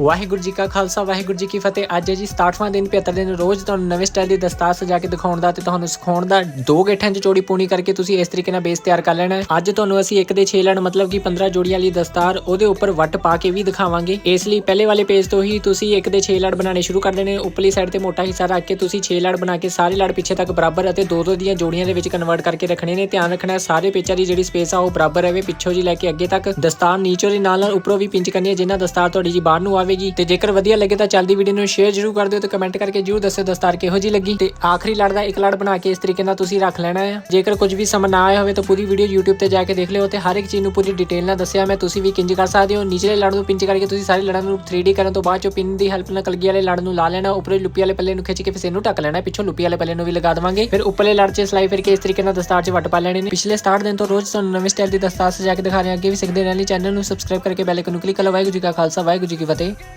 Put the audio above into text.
ਵਾਹਿਗੁਰੂ ਜੀ ਕਾ ਖਾਲਸਾ, ਵਾਹਿਗੁਰੂ ਜੀ ਕੀ ਫਤਿਹ। ਅੱਜ ਹੈ ਜੀ 67ਵਾਂ ਦਿਨ 75 ਦਿਨ ਰੋਜ਼ ਤੁਹਾਨੂੰ ਨਵੇਂ ਸਟਾਈਲ ਦੀ ਦਸਤਾਰ ਸਜਾ ਕੇ ਦਿਖਾਉਣ ਦਾ ਤੇ ਤੁਹਾਨੂੰ ਸਿਖਾਉਣ ਦਾ ਦੋ ਗੇਠਾਂ 'ਚ ਚੋੜੀ ਪੂਣੀ ਕਰਕੇ ਤੁਸੀਂ ਇਸ ਤਰੀਕੇ ਨਾਲ ਬੇਸ ਤਿਆਰ ਕਰ ਲੈਣਾ ਅੱਜ ਤੁਹਾਨੂੰ ਅਸੀਂ ਇੱਕ ਦੇ 6 ਲੜ ਮਤਲਬ ਕਿ 15 ਜੋੜੀਆਂ ਵਾਲੀ ਦਸਤਾਰ, ਉਹਦੇ ਉੱਪਰ ਵੱਟ ਪਾ ਕੇ ਵੀ ਦਿਖਾਵਾਂਗੇ। ਇਸ ਲਈ ਪਹਿਲੇ ਵਾਲੇ ਪੇਜ ਤੋਂ ਹੀ ਤੁਸੀਂ ਇੱਕ ਦੇ 6 ਲੜ ਬਣਾਉਣੇ ਸ਼ੁਰੂ ਕਰ ਦੇਣੇ। ਉੱਪਰਲੀ ਸਾਈਡ ਤੇ ਮੋਟਾ ਹਿੱਸਾ ਰੱਖ ਕੇ ਤੁਸੀਂ 6 ਲੜ ਬਣਾ ਕੇ ਸਾਰੇ ਲੜ ਪਿੱਛੇ ਤੱਕ ਬਰਾਬਰ ਅਤੇ ਦੋ ਦੋ ਦੀਆਂ ਜੋੜੀਆਂ ਦੇ ਵਿੱਚ ਕਨਵਰਟ ਕਰਕੇ ਰੱਖਣੇ ਨੇ। ਧਿਆਨ ਰੱਖਣਾ ਸਾਰੇ ਪੇਚਾਂ ਦੀ ਜਿਹੜੀ ਸਪੇਸ ਆ ਉਹ ਬਰਾਬਰ ਰਹੇ ਪਿੱਛੋਂ ਜੀ ਲੈ ਕੇ ਅੱਗੇ ਤੱਕ। ਦਸਤਾਰ ਨੀਚੋਂ ਦੇ ਨਾਲ ਨਾਲ ਉੱਪਰੋਂ ਵੀ ਪਿੰਚ ਕਰਨੀ ਹੈ, ਜਿੰਨਾ ਦਸਤਾਰ ਤੁਹਾਡੀ ਜੀ ਬਾਹਰ ਨੂੰ ਆਵੇ ਆਵੇਗੀ ਤੇ ਜੇਕਰ ਵਧੀਆ ਲੱਗੇ ਤਾਂ ਚੱਲਦੀ ਵੀਡੀਓ ਨੂੰ ਸ਼ੇਅਰ ਜ਼ਰੂਰ ਕਰ ਦਿਓ ਤੇ ਕਮੈਂਟ ਕਰਕੇ ਜ਼ਰੂਰ ਦੱਸਿਓ ਦਸਤਾਰ ਕਿਹੋ ਜੀ ਲੱਗੀ। ਤੇ ਆਖਰੀ ਲੜ ਦਾ ਇੱਕ ਲੜ ਬਣਾ ਕੇ ਇਸ ਤਰੀਕੇ ਨਾਲ ਤੁਸੀਂ ਰੱਖ ਲੈਣਾ ਹੈ ਜੇਕਰ ਕੁਝ ਵੀ ਸਮਝ ਨਾ ਆਇਆ ਹੋਵੇ ਤਾਂ ਪੂਰੀ ਵੀਡੀਓ YouTube ਤੇ ਜਾ ਕੇ ਦੇਖ ਲਿਓ ਤੇ ਹਰ ਇੱਕ ਚੀਜ਼ ਨੂੰ ਪੂਰੀ ਡਿਟੇਲ ਨਾਲ ਦੱਸਿਆ ਮੈਂ, ਤੁਸੀਂ ਵੀ ਕਿੰਜ ਕਰ ਸਕਦੇ ਹੋ। ਨੀਚਲੇ ਲੜ ਨੂੰ ਪਿੰਚ ਕਰਕੇ ਤੁਸੀਂ ਸਾਰੇ ਲੜਾਂ ਨੂੰ 3D ਕਰਨ ਤੋਂ ਬਾਅਦ ਚੋਂ ਪਿੰਨ ਦੀ ਹੈਲਪ ਨਾਲ ਕਲਗੀ ਵਾਲੇ ਲੜ ਨੂੰ ਲਾ ਲੈਣਾ, ਉੱਪਰੇ ਲੁੱਪੀ ਵਾਲੇ ਪੱਲੇ ਨੂੰ ਖਿੱਚ ਕੇ ਫਿਰ ਨੂੰ ਢੱਕ ਲੈਣਾ, ਪਿੱਛੋਂ ਲੁੱਪੀ ਵਾਲੇ ਪੱਲੇ ਨੂੰ ਵੀ ਲਗਾ ਦੇਵਾਂਗੇ। ਫਿਰ ਉੱਪਰਲੇ ਲੜ 'ਚ ਸਲਾਈ ਫਿਰ ਕੇ ਇਸ ਤਰੀਕੇ ਨਾਲ ਦਸਤਾਰ 'ਚ ਵੱਟ ਪਾ ਲੈਣੇ ਨੇ। ਪਿਛਲੇ ਸਟਾਰਟ ਦਿਨ ਤੋਂ ਰੋਜ਼ ਤੁਹਾਨੂੰ ਨਵੇਂ ਸਟਾਈਲ ਦੀ ਦਸਤਾਰ ਸਜਾ ਕੇ ਦਿਖਾ ਰਹੇ ਹਾਂ। ਅੱਗੇ ਵੀ ਸਿੱਖਦੇ ਰਹਿਣ ਲਈ ਚੈਨਲ ਨੂੰ ਸਬਸਕ੍ਰਾਈਬ ਕਰਕੇ ਬੈਲ ਆਈਕਨ ਨੂੰ ਕਲਿੱਕ ਕਰੋ। ਵਾਹਿਗੁਰੂ ਜੀ ਕਾ ਖਾਲਸਾ, ਵਾਹਿਗੁਰੂ ਜੀ ਕੀ ਫਤਿਹ।